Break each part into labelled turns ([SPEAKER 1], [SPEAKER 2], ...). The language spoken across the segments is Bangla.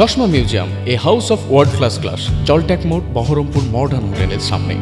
[SPEAKER 1] চশমা museum, a house of world class class জলট্যাক মোড়, বহরমপুর মডার্ন হোটেলের সামনে।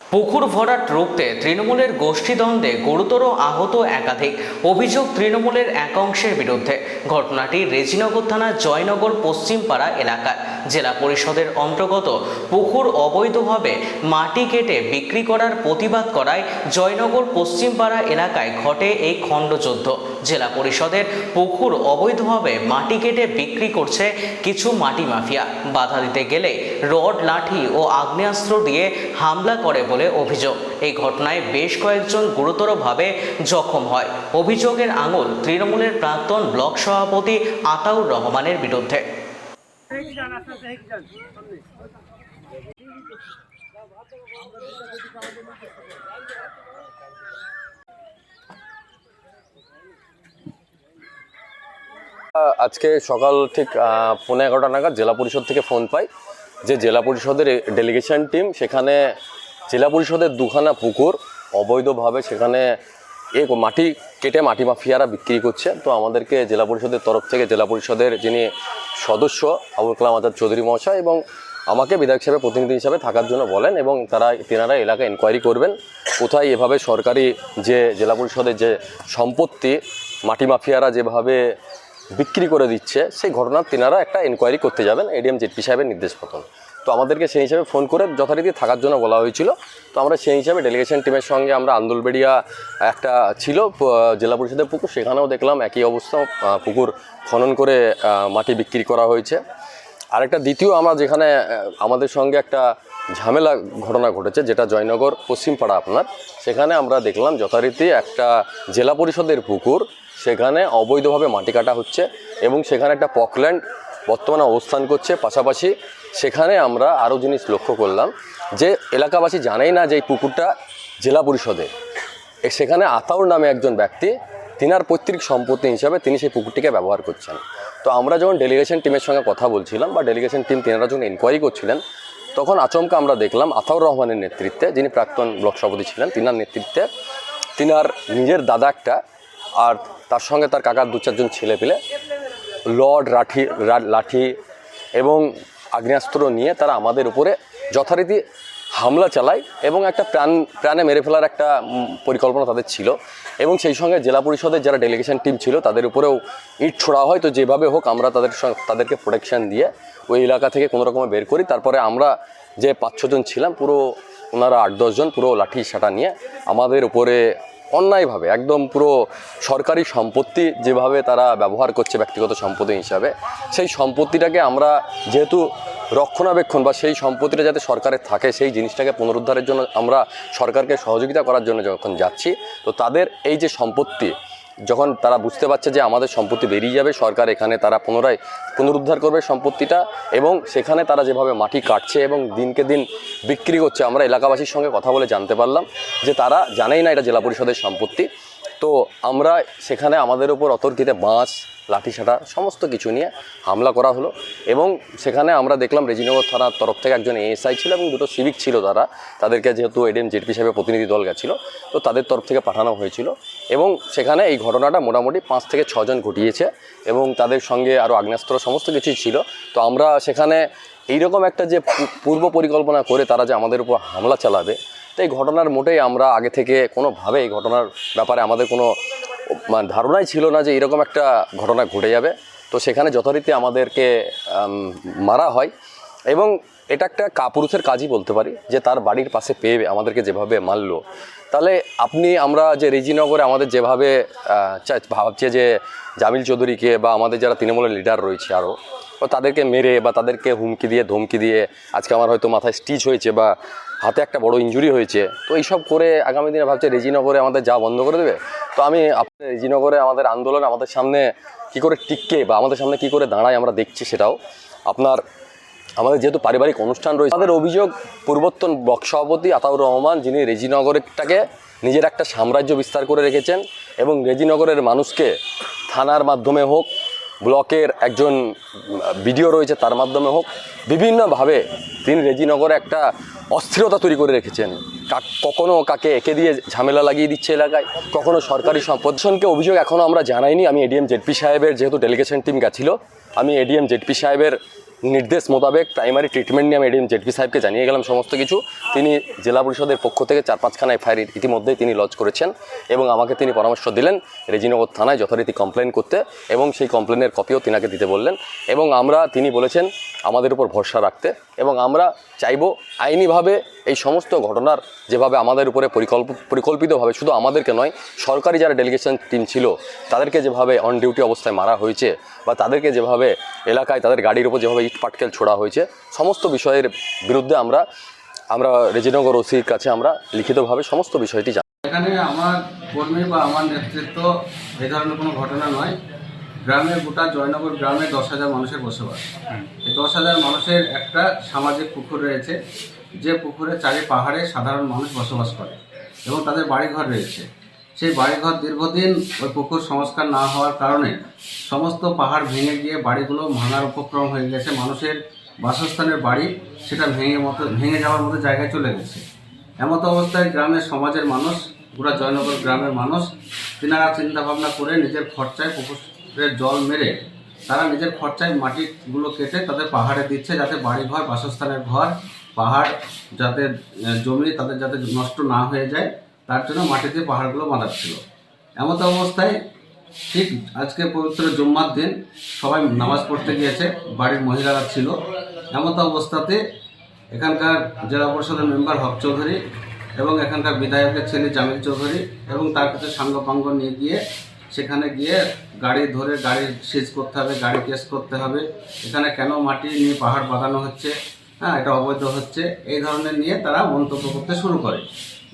[SPEAKER 2] পুকুর ভরাট রুখতে তৃণমূলের গোষ্ঠীদ্বন্দ্বে গুরুতর আহত একাধিক, অভিযোগ তৃণমূলের এক অংশের বিরুদ্ধে। ঘটনাটি রেজিনগর থানা জয়নগর পশ্চিমপাড়া এলাকায় জেলা পরিষদের অন্তর্গত পুকুর অবৈধভাবে মাটি কেটে বিক্রি করার প্রতিবাদ করায় জয়নগর পশ্চিমপাড়া এলাকায় ঘটে এই খণ্ডযুদ্ধ। জেলা পরিষদের পুকুর অবৈধভাবে মাটি কেটে বিক্রি করছে কিছু মাটি মাফিয়া। বাধা দিতে গেলে রড, লাঠি ও আগ্নেয়াস্ত্র দিয়ে হামলা করে বলে অভিযোগ। এই ঘটনায় বেশ কয়েকজন গুরুতরভাবে জখম হয়। অভিযোগের আঙুল তৃণমূলের প্রাক্তন ব্লক সভাপতি আতাউর রহমানের বিরুদ্ধে।
[SPEAKER 3] আজকে সকাল ঠিক আহ, পৌনে এগারোটা নাগাদ জেলা পরিষদ থেকে ফোন পাই যে জেলা পরিষদের ডেলিগেশন টিম সেখানে জেলা পরিষদের দুখানা পুকুর অবৈধভাবে সেখানে এ মাটি কেটে মাটি মাফিয়ারা বিক্রি করছে। তো আমাদেরকে জেলা পরিষদের তরফ থেকে জেলা পরিষদের যিনি সদস্য আবুল কালাম আজাদ চৌধুরী মহাশয় এবং আমাকে বিধায়ক হিসাবে প্রতিনিধি হিসাবে থাকার জন্য বলেন এবং তারা তেনারা এলাকায় এনকোয়ারি করবেন কোথায় এভাবে সরকারি যে জেলা পরিষদের যে সম্পত্তি মাটি মাফিয়ারা যেভাবে বিক্রি করে দিচ্ছে, সেই ঘটনার তিনারা একটা এনকোয়ারি করতে যাবেন এডিএম জেটপি সাহেবের নির্দেশ মতন তো আমাদেরকে সেই হিসাবে ফোন করে যথারীতি থাকার জন্য বলা হয়েছিল। তো আমরা সেই হিসাবে ডেলিগেশন টিমের সঙ্গে আমরা আন্দোলবেড়িয়া একটা ছিল জেলা পরিষদের পুকুর, সেখানেও দেখলাম একই অবস্থা পুকুর খনন করে মাটি বিক্রি করা হয়েছে। আরেকটা দ্বিতীয় আমরা যেখানে আমাদের সঙ্গে একটা ঝামেলা ঘটনা ঘটেছে, যেটা জয়নগর পশ্চিমপাড়া আপনার। সেখানে আমরা দেখলাম যথারীতি একটা জেলা পরিষদের পুকুর, সেখানে অবৈধভাবে মাটি কাটা হচ্ছে এবং সেখানে একটা পকল্যান্ড বর্তমানে অবস্থান করছে। পাশাপাশি সেখানে আমরা আরও জিনিস লক্ষ্য করলাম যে এলাকাবাসী জানেই না যে এই পুকুরটা জেলা পরিষদের এ সেখানে আতাউর নামে একজন ব্যক্তি, তিনার পৈতৃক সম্পত্তি হিসাবে তিনি সেই পুকুরটিকে ব্যবহার করছেন। তো আমরা যখন ডেলিগেশন টিমের সঙ্গে কথা বলছিলাম বা ডেলিগেশন টিম তিনারা যখন এনকোয়ারি করছিলেন তখন আচমকা আমরা দেখলাম আতাউর রহমানের নেতৃত্বে, যিনি প্রাক্তন ব্লক সভাপতি ছিলেন, তিনার নেতৃত্বে। তিনার নিজের দাদা একটা, আর তার সঙ্গে তার কাকার দু চারজন ছেলে পেলে লড রাঠি লাঠি এবং আগ্নেয়াস্ত্র নিয়ে তারা আমাদের উপরে যথারীতি হামলা চালায় এবং একটা প্রাণ, প্রাণে মেরে ফেলার একটা পরিকল্পনা তাদের ছিল। এবং সেই সঙ্গে জেলা পরিষদের যারা ডেলিগেশন টিম ছিল, তাদের উপরেও ইট ছোড়া হয়। তো যেভাবে হোক, আমরা তাদের তাদেরকে প্রোটেকশান দিয়ে ওই এলাকা থেকে কোনো রকমে বের করি। তারপরে আমরা যে পাঁচ ছজন ছিলাম, পুরো ওনারা আট দশজন পুরো লাঠি সাটা নিয়ে আমাদের উপরে অন্যায়ভাবে, একদম পুরো সরকারি সম্পত্তি যেভাবে তারা ব্যবহার করছে ব্যক্তিগত সম্পত্তি হিসাবে, সেই সম্পত্তিটাকে আমরা যেহেতু রক্ষণাবেক্ষণ বা সেই সম্পত্তিটা যাতে সরকারের থাকে, সেই জিনিসটাকে পুনরুদ্ধারের জন্য আমরা সরকারকে সহযোগিতা করার জন্য যখন যাচ্ছি, তো তাদের এই যে সম্পত্তি, যখন তারা বুঝতে পারছে যে আমাদের সম্পত্তি বেরিয়ে যাবে, সরকার এখানে তারা পুনরায় পুনরুদ্ধার করবে সম্পত্তিটা এবং সেখানে তারা যেভাবে মাটি কাটছে এবং দিনকে দিন বিক্রি করছে, আমরা এলাকাবাসীর সঙ্গে কথা বলে জানতে পারলাম যে তারা জানেই না এটা জেলা পরিষদের সম্পত্তি। তো আমরা সেখানে আমাদের উপর অতর্কিতে বাঁশ লাঠিসাটা সমস্ত কিছু নিয়ে হামলা করা হলো এবং সেখানে আমরা দেখলাম রেজিনগর থানার তরফ থেকে একজন এএসআই ছিল এবং দুটো সিভিক ছিল তারা। তাদেরকে যেহেতু এডিএম জেডপি সাহেবের প্রতিনিধি দল গেছিল, তো তাদের তরফ থেকে পাঠানো হয়েছিল এবং সেখানে এই ঘটনাটা মোটামুটি পাঁচ থেকে ছজন ঘটিয়েছে এবং তাদের সঙ্গে আরও আগ্নেয়াস্ত্র সমস্ত কিছুই ছিল। তো আমরা সেখানে এইরকম একটা যে পূর্ব পরিকল্পনা করে তারা যে আমাদের উপর হামলা চালাবে, তো এই ঘটনার মোটেই আমরা আগে থেকে কোনোভাবে এই ঘটনার ব্যাপারে আমাদের কোনো মানে ধারণাই ছিল না যে এরকম একটা ঘটনা ঘটে যাবে। তো সেখানে যথারীতি আমাদেরকে মারা হয় এবং এটা একটা কাপুরুষের কাজই বলতে পারি যে তার বাড়ির পাশে পেয়ে আমাদেরকে যেভাবে মারলো। তাহলে আপনি, আমরা যে রেজিনগরে আমাদের যেভাবে ভাবছে যে জামিল চৌধুরীকে বা আমাদের যারা তৃণমূলের লিডার রয়েছে আরও, তাদেরকে মেরে বা তাদেরকে হুমকি দিয়ে, ধমকি দিয়ে আজকে আমার হয়তো মাথায় স্টিচ হয়েছে বা হাতে একটা বড় ইঞ্জুরি হয়েছে। তো এইসব করে আগামী দিনে ভাবছে রেজিনগরে আমাদের যা বন্ধ করে দেবে। তো আমি আপনার রেজিনগরে আমাদের আন্দোলন, আমাদের সামনে কি করে টিককে বা আমাদের সামনে কি করে দাঁড়ায় আমরা দেখছি সেটাও। আপনার, আমাদের যেহেতু পারিবারিক অনুষ্ঠান রয়েছে, আমাদের অভিযোগ পূর্বতন ব্লক সভাপতি আতাউর রহমান, যিনি রেজিনগরটাকে নিজের একটা সাম্রাজ্য বিস্তার করে রেখেছেন এবং রেজিনগরের মানুষকে থানার মাধ্যমে হোক, ব্লকের একজন বিডিও রয়েছে তার মাধ্যমে হোক, বিভিন্নভাবে তিনি রেজিনগরে একটা অস্থিরতা তৈরি করে রেখেছেন। কখনো কাকে একে দিয়ে ঝামেলা লাগিয়ে দিচ্ছে এলাকায়, কখনো সরকারি সম্পদশনকে অভিযোগ এখনও আমরা জানাইনি। আমি এডিএম জেডপি সাহেবের যেহেতু ডেলিগেশন টিম গেছিল, আমি এডিএম জেডপি সাহেবের নির্দেশ মোতাবেক প্রাইমারি ট্রিটমেন্ট নিয়ে আমি এডিএম জেডপি সাহেবকে জানিয়ে গেলাম সমস্ত কিছু। তিনি জেলা পরিষদের পক্ষ থেকে চার পাঁচখানা এফআইআর ইতিমধ্যেই তিনি লজ করেছেন এবং আমাকে তিনি পরামর্শ দিলেন রেজিনগর থানায় যথারীতি কমপ্লেন করতে এবং সেই কমপ্লেনের কপিও তিনাকে দিতে বললেন এবং আমরা, তিনি বলেছেন, আমাদের উপর ভরসা রাখতে এবং আমরা চাইব আইনিভাবে এই সমস্ত ঘটনার যেভাবে আমাদের উপরে পরিকল্প, পরিকল্পিতভাবে শুধু আমাদেরকে নয়, সরকারি যারা ডেলিগেশন টিম ছিল, তাদেরকে যেভাবে অন ডিউটি অবস্থায় মারা হয়েছে বা তাদেরকে যেভাবে এলাকায় তাদের গাড়ির উপর যেভাবে ইট পাটকেল ছোড়া হয়েছে, সমস্ত বিষয়ের বিরুদ্ধে আমরা আমরা রেজিনগর ওসির কাছে আমরা লিখিতভাবে সমস্ত বিষয়টি জানাই
[SPEAKER 4] এখানে আমার কর্মী বা আমার নেতৃত্ব এই ধরনের কোনো ঘটনা নয়। গ্রামের গোটা জয়নগর গ্রামে দশ হাজার মানুষের বসবাস। এই দশ হাজার মানুষের একটা সামাজিক পুকুর রয়েছে যে পুকুরে চারি পাহাড়ে সাধারণ মানুষ বসবাস করে এবং তাদের বাড়িঘর রয়েছে। সেই বাড়িঘর দীর্ঘদিন ওই পুকুর সংস্কার না হওয়ার কারণে সমস্ত পাহাড় ভেঙে গিয়ে বাড়িগুলো ভাঙার উপক্রম হয়ে গেছে। মানুষের বাসস্থানের বাড়ি সেটা ভেঙে মতো ভেঙে যাওয়ার মতো জায়গায় চলে গেছে। এমত অবস্থায় গ্রামের সমাজের মানুষ পুরা জয়নগর গ্রামের মানুষ তিনারা চিন্তা ভাবনা করে নিজের খরচায় পুকুরের জল মেরে তারা নিজের খরচায় মাটিগুলো কেটে তাদের পাহাড়ে দিচ্ছে যাতে বাড়িঘর, বাসস্থানের ঘর, পাহাড় যাতে জমি তাদের যাতে নষ্ট না হয়ে যায়, তার জন্য মাটিতে পাহাড়গুলো বাঁধাচ্ছিল। এমত অবস্থায় ঠিক আজকে পবিত্র জুম্মার দিন সবাই নামাজ পড়তে গিয়েছে, বাড়ির মহিলারা ছিল। এমত অবস্থাতে এখানকার জেলা পরিষদের মেম্বার হক চৌধুরী এবং এখানকার বিধায়কের ছেলে জামিল চৌধুরী এবং তার কিছু সাঙ্গপাঙ্গ নিয়ে গিয়ে সেখানে গিয়ে গাড়ি ধরে গাড়ি সিজ করতে হবে, গাড়ি কেস করতে হবে। এখানে কেন মাটি নিয়ে পাহাড় বাঁধানো হচ্ছে? হ্যাঁ এটা অবৈধ হচ্ছে। এই ধরনের নিয়ে তারা মন্তব্য করতে শুরু করে।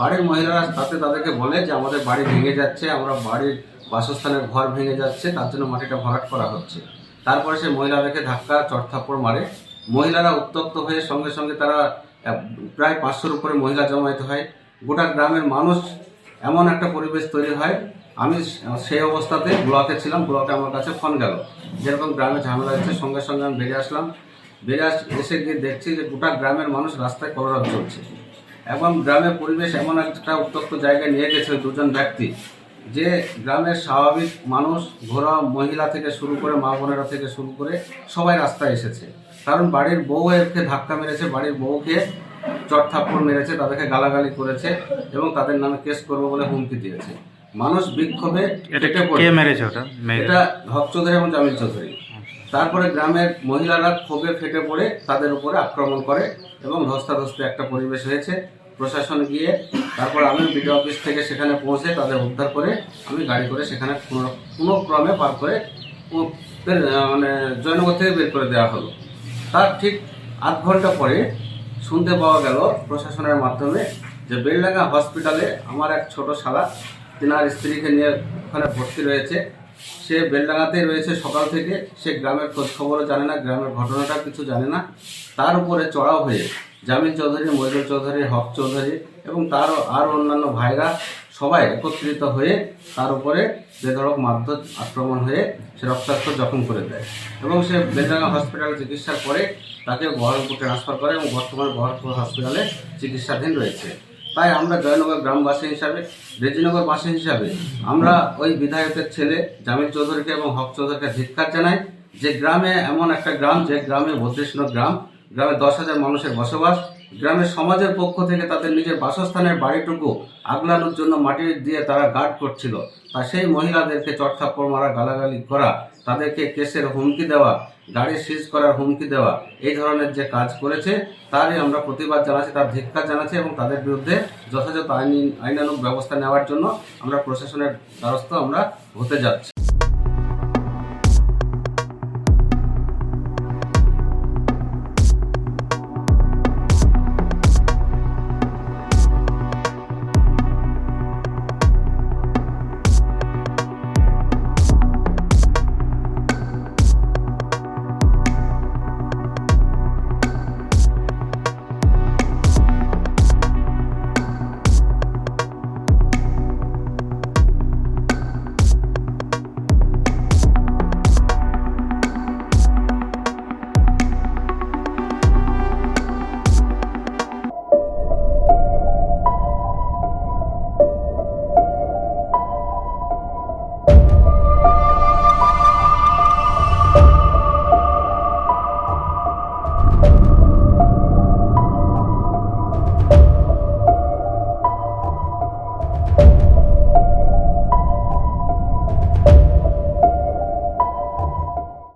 [SPEAKER 4] বাড়ির মহিলারা তাতে তাদেরকে বলে যে, আমাদের বাড়ি ভেঙে যাচ্ছে, আমরা বাড়ির বাসস্থানের ঘর ভেঙে যাচ্ছে, তার জন্য মাটিটা ভরাট করা হচ্ছে। তারপরে সে মহিলাদেরকে ধাক্কা চড়থাপ্পড় মারে। মহিলারা উত্তপ্ত হয়ে সঙ্গে সঙ্গে তারা প্রায় পাঁচশোর উপরে মহিলা জমায়েত হয়। গোটা গ্রামের মানুষ এমন একটা পরিবেশ তৈরি হয় আমি সেই অবস্থাতে ব্লকে ছিলাম, ব্লকে আমার কাছে ফোন গেল। যেরকম গ্রামে ঝামেলা হচ্ছে, সঙ্গে সঙ্গে আমি বেরিয়ে আসলাম। বেরিয়ে এসে গিয়ে দেখছি যে গোটা গ্রামের মানুষ রাস্তায় কলরব চলছে। এবং গ্রামের পরিবেশ এমন একটা উত্তপ্ত জায়গায় নিয়ে গেছে দুজন ব্যক্তি, যে গ্রামের স্বাভাবিক মানুষ ঘোরা মহিলা থেকে শুরু করে মা বোনেরা থেকে শুরু করে সবাই রাস্তায় এসেছে। কারণ বাড়ির বউ এরকে ধাক্কা মেরেছে, বাড়ির বউকে চট থাপ্পড় মেরেছে, তাদেরকে গালাগালি করেছে এবং তাদের নামে কেস করব বলে হুমকি দিয়েছে। মানুষ বিক্ষোভে
[SPEAKER 5] এটা কে মেরেছে ওটা?
[SPEAKER 4] এটা হক চৌধুরী এবং জামিল চৌধুরী। তারপরে গ্রামের মহিলারা ক্ষোভে ফেটে পড়ে তাদের উপরে আক্রমণ করে এবং ধস্তাধস্তি একটা পরিবেশ হয়েছে। প্রশাসন গিয়ে তারপর আমি বিডিও অফিস থেকে সেখানে পৌঁছে তাদের উদ্ধার করে আমি গাড়ি করে সেখানে কোনো ক্রমে পার করে মানে জয়নগর থেকে বের করে দেওয়া হলো। তার ঠিক আধ ঘণ্টা পরে শুনতে পাওয়া গেল প্রশাসনের মাধ্যমে যে বেলডাঙ্গা হসপিটালে আমার এক ছোট শালা তিনার স্ত্রীকে নিয়ে ওখানে ভর্তি রয়েছে। সে বেলডাঙ্গাতেই রয়েছে সকাল থেকে। সে গ্রামের খোঁজ খবরও জানে না, গ্রামের ঘটনাটা কিছু জানে না। তার উপরে চড়াও হয়ে জামিল চৌধুরী মহিদুল চৌধুরী, হক চৌধুরী এবং তারও আরও অন্যান্য ভাইরা সবাই একত্রিত হয়ে তার উপরে বেধড়ক মারধর, আক্রমণ হয়ে সে রক্তাক্ত জখম করে দেয় এবং সে বেলডাঙ্গা হসপিটালে চিকিৎসার পরে তাকে বহরমপুর ট্রান্সফার করে এবং বর্তমানে বহরমপুর হসপিটালে চিকিৎসাধীন রয়েছে। তাই আমরা জয়নগর গ্রামবাসী হিসাবে, রেজিনগরবাসী হিসাবে আমরা ওই বিধায়কের ছেলে জামিল চৌধুরীকে এবং হক চৌধুরীকে ধিক্ষার জানাই যে গ্রামে এমন একটা গ্রাম, যে গ্রামে বত্রিশ গ্রাম, গ্রামে দশ হাজার মানুষের বসবাস। গ্রামের সমাজের পক্ষ থেকে তাদের নিজের বাসস্থানের বাড়িটুকু আগলানোর জন্য মাটি দিয়ে তারা গার্ড করছিল। তা সেই মহিলাদেরকে চটথাপ্পড় মারা, গালাগালি করা, তাদেরকে কেসের হুমকি দেওয়া, গাড়ি সিজ করার হুমকি দেওয়া, এই ধরনের যে কাজ করেছে, তারই আমরা প্রতিবাদ জানাচ্ছি, তার ধিক্কার জানাচ্ছি এবং তাদের বিরুদ্ধে যথাযথ আইনি আইনানুগ ব্যবস্থা নেওয়ার জন্য আমরা প্রশাসনের দ্বারস্থ আমরা হতে যাচ্ছি।